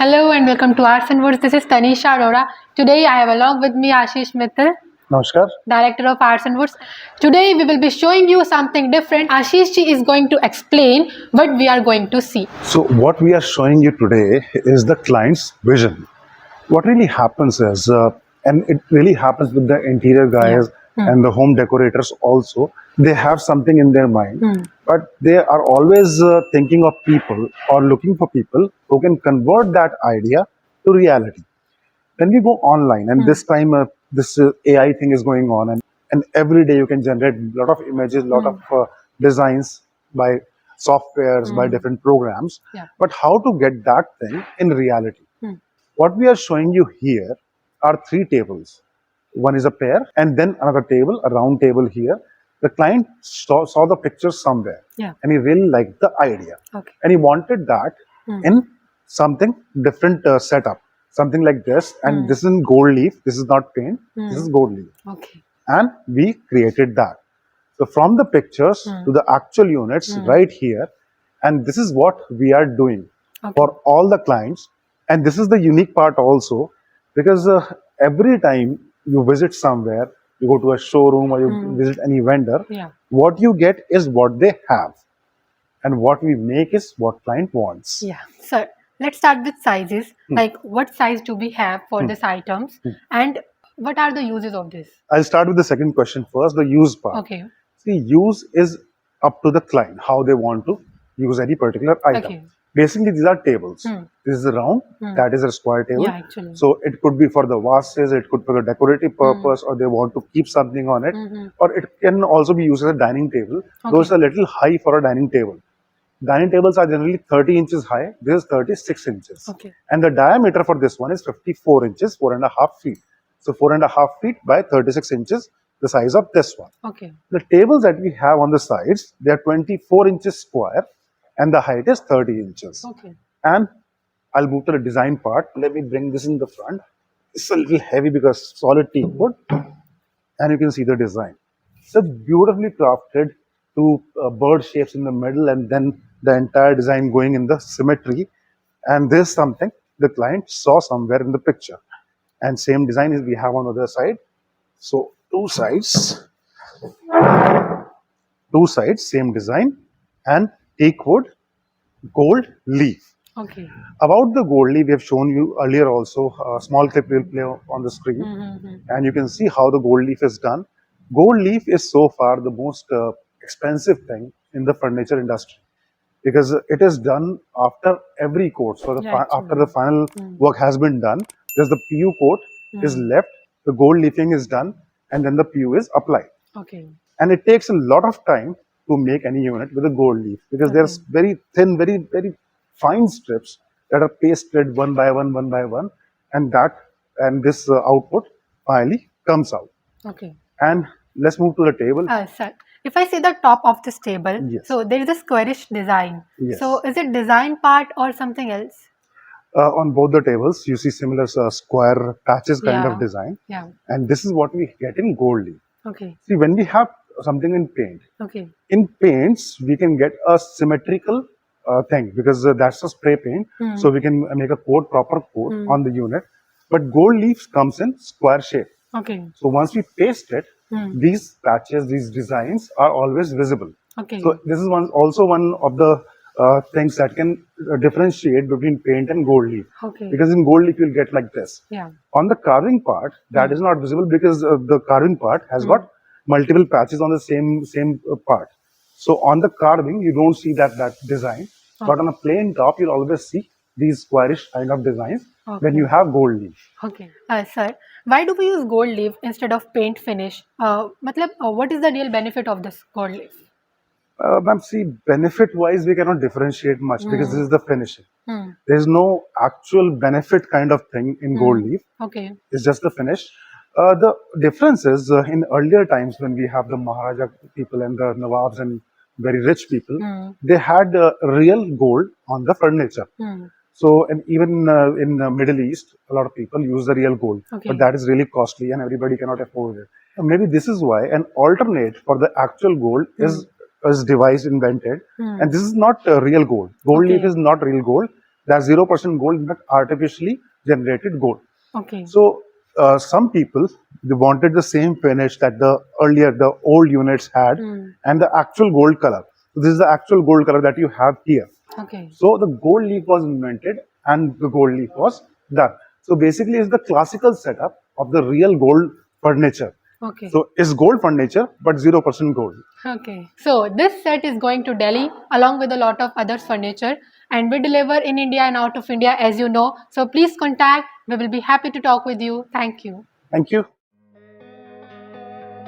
Hello and welcome to Arts and Words. This is Tanisha Arora. Today I have along with me Ashish Mittal, Namaskar. Director of Arts and Words. Today we will be showing you something different. Ashish ji is going to explain what we are going to see. So, what we are showing you today is the client's vision. What really happens is, uh, and it really happens with the interior guys and the home decorators also, they have something in their mind, but they are always uh, thinking of people or looking for people who can convert that idea to reality. Then we go online, and this time uh, this uh, AI thing is going on, and, and every day you can generate a lot of images, a lot of uh, designs by softwares, by different programs. Yeah. But how to get that thing in reality? Hmm. What we are showing you here are three tables. One is a pair, and then another table, a round table here. The client saw, saw the picture somewhere, Yeah. and he really liked the idea, Okay. and he wanted that Hmm. in something different uh, setup, something like this. And Hmm. this is in gold leaf. This is not paint. This Hmm. is gold leaf, Okay. and we created that. So from the pictures Hmm. to the actual units Hmm. right here, and this is what we are doing Okay. for all the clients. And this is the unique part also, because uh, every time you visit somewhere, you go to a showroom or you Hmm. visit any vendor, Yeah. what you get is what they have, and what we make is what client wants. Yeah. So let's start with sizes. Hmm. Like what size do we have for these items, Hmm. and what are the uses of this? I'll start with the second question first, the use part. Okay. See, use is up to the client how they want to use any particular item. Okay. Basically, these are tables. Hmm. This is a round, Hmm. that is a square table. Yeah. Actually. So it could be for the vases, it could be for the decorative purpose, or they want to keep something on it, Mhm. or it can also be used as a dining table. Okay. it's a little high for a dining table. Dining tables are generally 30 inches high. This is 36 inches. Okay. And the diameter for this one is 54 inches, four and a half feet. So four and a half feet by 36 inches, the size of this one. Okay. The tables that we have on the sides, they are 24 inches square and the height is 30 inches. Okay. And I'll move to the design part. Let me bring this in the front. It's a little heavy because solid teak wood. And you can see the design. So beautifully crafted two uh, bird shapes in the middle and then the entire design going in the symmetry. And this is something the client saw somewhere in the picture. And same design is we have on the other side. So two sides, two sides, same design, and teak wood, gold leaf. Okay. About the gold leaf, we have shown you earlier also. A small clip will play on the screen, Mm-hmm. and you can see how the gold leaf is done. Gold leaf is so far the most uh, expensive thing in the furniture industry because it is done after every coat. So the after the final Mm. work has been done, just the PU coat is Mm. left, the gold leafing is done, and then the PU is applied. Okay. And it takes a lot of time to make any unit with a gold leaf because there's very thin, very very fine strips that are pasted one by one, one by one, and that and this uh, output finally comes out. Okay. And let's move to the table. Uh, sir, if I see the top of this table, Yes. so there is a squarish design. Yes. So is it design part or something else? Uh, on both the tables, you see similar uh, square patches kind Yeah. of design, Yeah. and this is what we get in gold leaf. Okay. See, when we have something in paint, Okay. in paints we can get a symmetrical uh, thing because uh, that's a spray paint Hmm. so we can make a coat proper coat Hmm. on the unit but gold leaf comes in square shape Okay. so once we paste it Hmm. these patches these designs are always visible Okay. so this is one also one of the uh, things that can uh, differentiate between paint and gold leaf okay. because in gold leaf you'll get like this yeah. on the carving part that is not visible because uh, the carving part has Hmm. got multiple patches on the same same uh, part so on the carving you don't see that that design but on a plain top you'll always see these squarish kind of designs when you have gold leaf Okay. Uh, sir, why do we use gold leaf instead of paint finish? Uh, matlab, uh, what is the real benefit of this gold leaf? uh, ma'am see benefit wise we cannot differentiate much because Hmm. this is the finishing Hmm. there's no actual benefit kind of thing in gold leaf Okay. It's just the finish. Uh, the difference is uh, in earlier times when we have the Maharaja people and the Nawabs and very rich people, Hmm. they had uh, real gold on the furniture. Hmm. So, and even uh, in the Middle East, a lot of people use the real gold, Okay. but that is really costly and everybody cannot afford it. And maybe this is why an alternate for the actual gold is is devised, invented, Hmm. and this is not uh, real gold. Gold leaf is not real gold. That's zero percent gold, not artificially generated gold. Okay. So uh, some people they wanted the same finish that the earlier the old units had, Hmm. and the actual gold color. So this is the actual gold color that you have here. Okay. So the gold leaf was invented and the gold leaf was done. So basically, it's the classical setup of the real gold furniture. Okay. So it's gold furniture, but zero percent gold. Okay, so this set is going to Delhi along with a lot of other furniture and we deliver in India and out of India as you know. So please contact. We will be happy to talk with you. Thank you. Thank you.